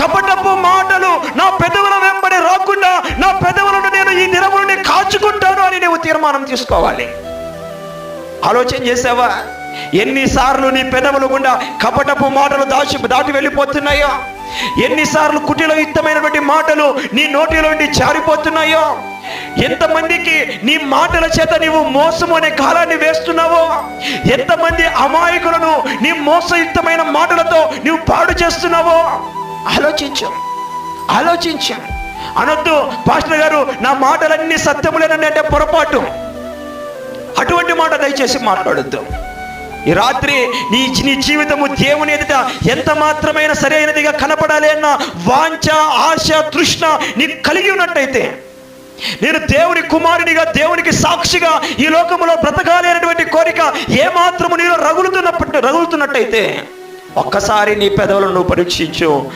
కపటపు మాటలు నా పెదవుల వెంబడి రాకుండా నా పెదవులను నేను ఈ దినములని కాచుకుంటాను అని నువ్వు తీర్మానం తీసుకోవాలి. ఆలోచన చేసావా? ఎన్నిసార్లు నీ పెదవులు గుండా కపటపు మాటలు దాచి దాటి వెళ్ళిపోతున్నాయో? ఎన్నిసార్లు కుటిలయుక్తమైనటువంటి మాటలు నీ నోటిలో నుండి జారిపోతున్నాయో? ఎంతమందికి నీ మాటల చేత నీవు మోసము అనే కాలాన్ని వేస్తున్నావో? ఎంతమంది అమాయకులను నీ మోసయుక్తమైన మాటలతో నీవు పాడు చేస్తున్నావో? ఆలోచించాం. ఆలోచించాం. అనొద్దు. పాస్టర్ గారు నా మాటలన్నీ సత్యములేనండి అంటే పొరపాటు. అటువంటి మాట దయచేసి మాట్లాడొద్దు. ఈ రాత్రి నీ నీ జీవితము దేవుని ఎదుట ఎంత మాత్రమైన సరైనదిగా కనపడాలి అన్న వాంఛ ఆశ తృష్ణ నీకు కలిగి ఉన్నట్టయితే నేను దేవుని కుమారునిగా దేవునికి సాక్షిగా ఈ లోకములో బ్రతకాలి అనేటువంటి కోరిక ఏ మాత్రము నీలో రగులుతున్నప్పుడు రగులుతున్నట్టయితే ఒక్కసారి నీ పెదవులను నువ్వు పరీక్షించు.